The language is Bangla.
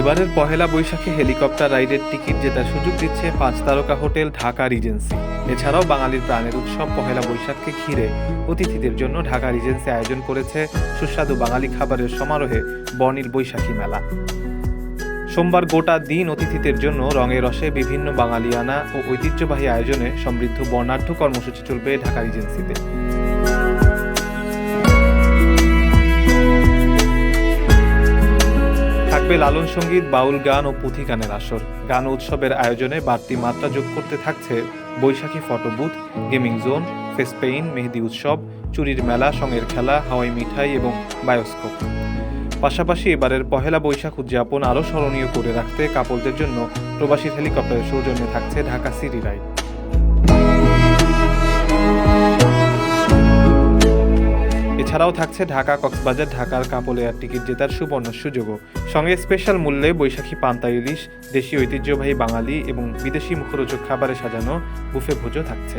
এবারের পহেলা বৈশাখে হেলিকপ্টার রাইডের টিকিট জেতার সুযোগ দিচ্ছে পাঁচ তারকা হোটেল ঢাকা রিজেন্সি। এছাড়াও বাঙালির প্রাণের উৎসব পহেলা বৈশাখকে ঘিরে অতিথিদের জন্য ঢাকা রিজেন্সি আয়োজন করেছে সুস্বাদু বাঙালি খাবারের সমারোহে বর্ণিল বৈশাখী মেলা। সোমবার গোটা দিন অতিথিদের জন্য রঙে রসে বিভিন্ন বাঙালিয়ানা ও ঐতিহ্যবাহী আয়োজনে সমৃদ্ধ বর্ণাঢ্য কর্মসূচি চলবে ঢাকা রিজেন্সিতে। থাকবে লালন সংগীত, বাউল গান ও পুঁথি গানের আসর। গান উৎসবের আয়োজনে বাড়তি মাত্রা যোগ করতে থাকছে বৈশাখী photo booth, gaming zone, face paint মেহেদি উৎসব, চুরির মেলা সঙ্গের খেলা, হাওয়াই মিঠাই এবং বায়োস্কোপ। পাশাপাশি এবারের পহেলা বৈশাখ উদযাপন আরও স্মরণীয় করে রাখতে কাপড়দের জন্য প্রবাসী হেলিকপ্টারের সৌজন্যে থাকছে ঢাকা সিটি রাইড। এছাড়াও থাকছে ঢাকা, কক্সবাজার, ঢাকার কাপল এয়ার টিকিট জেতার সুবর্ণ সুযোগও। সঙ্গে স্পেশাল মূল্যে বৈশাখী পান্তা ইলিশ, দেশি ঐতিহ্যবাহী বাঙালি এবং বিদেশি মুখরোচক খাবারে সাজানো বুফে ভোজও থাকছে।